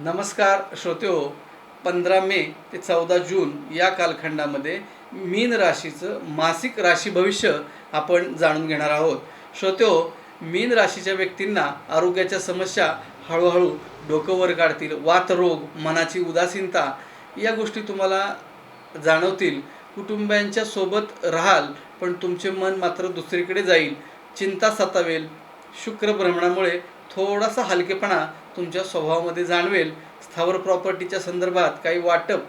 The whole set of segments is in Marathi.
नमस्कार श्रोत्यो पंधरा मे ते चौदा जून या कालखंडामध्ये मीन राशीचं मासिक राशी भविष्य आपण जाणून घेणार आहोत. श्रोत्यो मीन राशीच्या व्यक्तींना आरोग्याच्या समस्या हळूहळू डोकं वर काढतील वातरोग मनाची उदासीनता या गोष्टी तुम्हाला जाणवतील. कुटुंबियांच्या सोबत राहाल पण तुमचे मन मात्र दुसरीकडे जाईल. चिंता सतावेल. शुक्र भ्रमणामुळे थोडासा हलकेपणा तुमच्या स्वभावामध्ये जाणवेल स्थावर प्रॉपर्टीच्या संदर्भात काही वाटप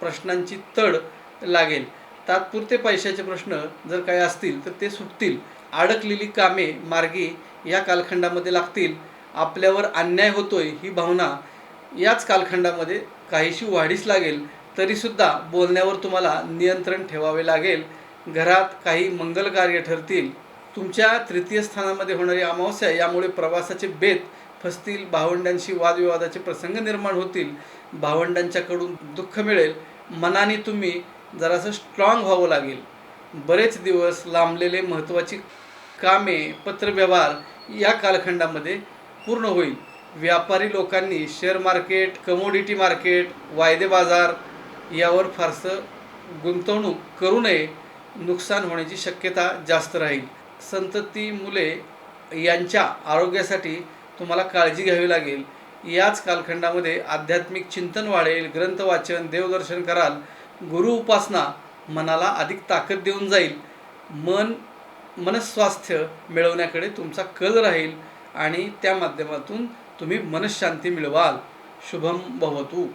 प्रश्नांची तड लागेल. तात्पुरते पैशाचे प्रश्न जर काही असतील तर ते सुटतील. अडकलेली कामे मार्गी या कालखंडामध्ये लागतील. आपल्यावर अन्याय होतोय ही भावना याच कालखंडामध्ये काहीशी वाढीस लागेल. तरीसुद्धा बोलण्यावर तुम्हाला नियंत्रण ठेवावे लागेल. घरात काही मंगल कार्य ठरतील. तुमच्या तृतीय स्थानामध्ये होणारी अमावस्या यामुळे प्रवासाचे बेत फसतील भावंडांशी वादविवादाचे प्रसंग निर्माण होतील भावंडांच्याकडून दुःख मिळेल मनाने तुम्ही जरासं स्ट्रॉंग व्हावं लागेल. बरेच दिवस लांबलेले महत्त्वाची कामे पत्रव्यवहार या कालखंडामध्ये पूर्ण होईल. व्यापारी लोकांनी शेअर मार्केट कमोडिटी मार्केट वायदे बाजार यावर फारसं गुंतवणूक करू नये. नुकसान होण्याची शक्यता जास्त राहील. संतती मुले यांच्या आरोग्यासाठी तुम्हाला काळजी घ्यावी लागेल. याच कालखंडामध्ये आध्यात्मिक चिंतन वाढेल ग्रंथ वाचन देवदर्शन कराल गुरु उपासना मनाला अधिक ताकद देऊन जाईल. मन मनस्वास्थ्य मिळवण्याकडे तुमचा कल राहील आणि त्या माध्यमातून तुम्ही मनशांती मिळवाल. शुभम भवतु.